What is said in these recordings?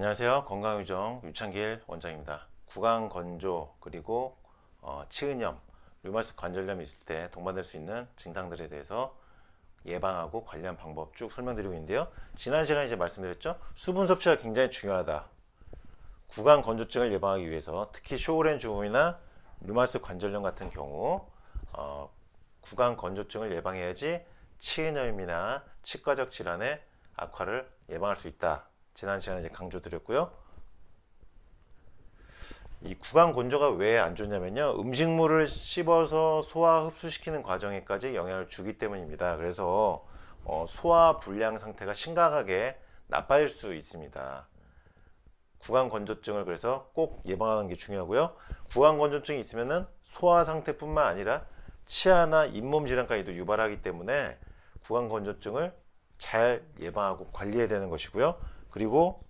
안녕하세요. 건강유정 유창길 원장입니다. 구강 건조 그리고 어, 치은염, 류마스 관절염이 있을 때 동반될 수 있는 증상들에 대해서 예방하고 관리한 방법 쭉 설명드리고 있는데요. 지난 시간에 이제 말씀드렸죠. 수분 섭취가 굉장히 중요하다. 구강 건조증을 예방하기 위해서 특히 쇼그렌 증후이나 류마스 관절염 같은 경우 어, 구강 건조증을 예방해야지 치은염이나 치과적 질환의 악화를 예방할 수 있다. 지난 시간에 강조드렸고요. 이 구강 건조가 왜 안 좋냐면요. 음식물을 씹어서 소화 흡수시키는 과정에까지 영향을 주기 때문입니다. 그래서 어, 소화 불량 상태가 심각하게 나빠질 수 있습니다. 구강 건조증을 그래서 꼭 예방하는 게 중요하고요. 구강 건조증이 있으면은 소화 상태뿐만 아니라 치아나 잇몸 질환까지도 유발하기 때문에 구강 건조증을 잘 예방하고 관리해야 되는 것이고요. 그리고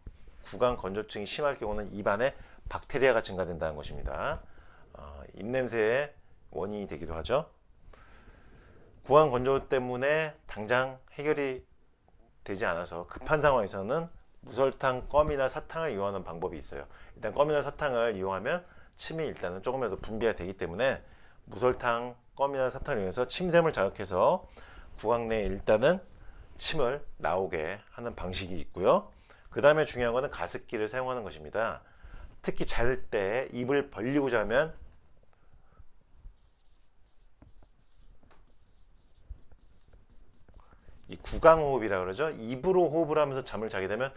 구강 건조증이 심할 경우는 입안에 박테리아가 증가된다는 것입니다. 어, 입냄새의 원인이 되기도 하죠. 구강 건조 때문에 당장 해결이 되지 않아서 급한 상황에서는 무설탕, 껌이나 사탕을 이용하는 방법이 있어요. 일단 껌이나 사탕을 이용하면 침이 일단은 조금이라도 분비가 되기 때문에 무설탕, 껌이나 사탕을 이용해서 침샘을 자극해서 구강 내에 일단은 침을 나오게 하는 방식이 있고요. 그 다음에 중요한 것은 가습기를 사용하는 것입니다. 특히 잘 때 입을 벌리고 자면 이 구강호흡이라 그러죠. 입으로 호흡을 하면서 잠을 자게 되면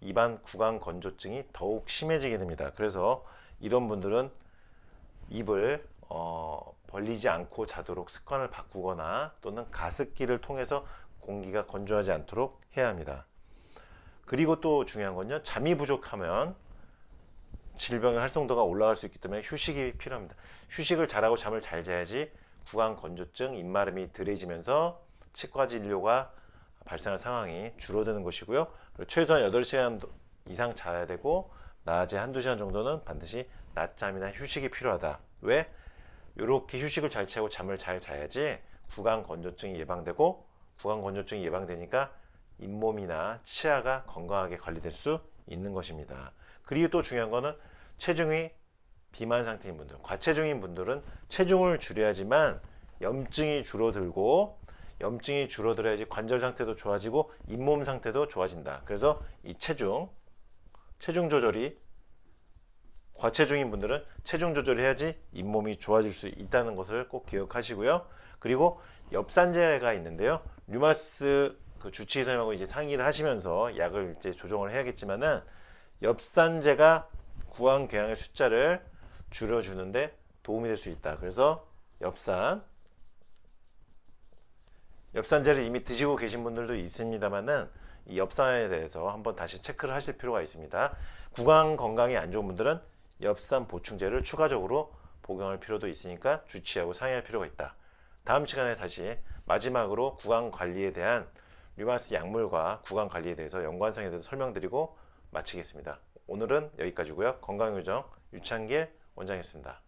입안 구강 건조증이 더욱 심해지게 됩니다. 그래서 이런 분들은 입을 어, 벌리지 않고 자도록 습관을 바꾸거나 또는 가습기를 통해서 공기가 건조하지 않도록 해야 합니다. 그리고 또 중요한 건요. 잠이 부족하면 질병의 활성도가 올라갈 수 있기 때문에 휴식이 필요합니다. 휴식을 잘하고 잠을 잘 자야지 구강 건조증, 입마름이 덜해지면서 치과 진료가 발생할 상황이 줄어드는 것이고요. 최소한 8시간 이상 자야 되고 낮에 한두 시간 정도는 반드시 낮잠이나 휴식이 필요하다. 왜? 이렇게 휴식을 잘 취하고 잠을 잘 자야지 구강 건조증이 예방되고 구강 건조증이 예방되니까 잇몸이나 치아가 건강하게 관리될 수 있는 것입니다. 그리고 또 중요한 거는 체중이 비만 상태인 분들, 과체중인 분들은 체중을 줄여야지만 염증이 줄어들고 염증이 줄어들어야지 관절 상태도 좋아지고 잇몸 상태도 좋아진다. 그래서 이 체중, 체중 조절이 과체중인 분들은 체중 조절해야지 잇몸이 좋아질 수 있다는 것을 꼭 기억하시고요. 그리고 엽산제가 있는데요. 류마스 그 주치의사님하고 이제 상의를 하시면서 약을 이제 조정을 해야겠지만은 엽산제가 구강 궤양의 숫자를 줄여주는데 도움이 될 수 있다. 그래서 엽산 엽산제를 이미 드시고 계신 분들도 있습니다만은 이 엽산에 대해서 한번 다시 체크를 하실 필요가 있습니다. 구강 건강이 안 좋은 분들은 엽산 보충제를 추가적으로 복용할 필요도 있으니까 주치하고 상의할 필요가 있다. 다음 시간에 다시 마지막으로 구강 관리에 대한 류마스 약물과 구강 관리에 대해서 연관성에 대해서 설명드리고 마치겠습니다. 오늘은 여기까지고요. 건강요정 유창길 원장이었습니다.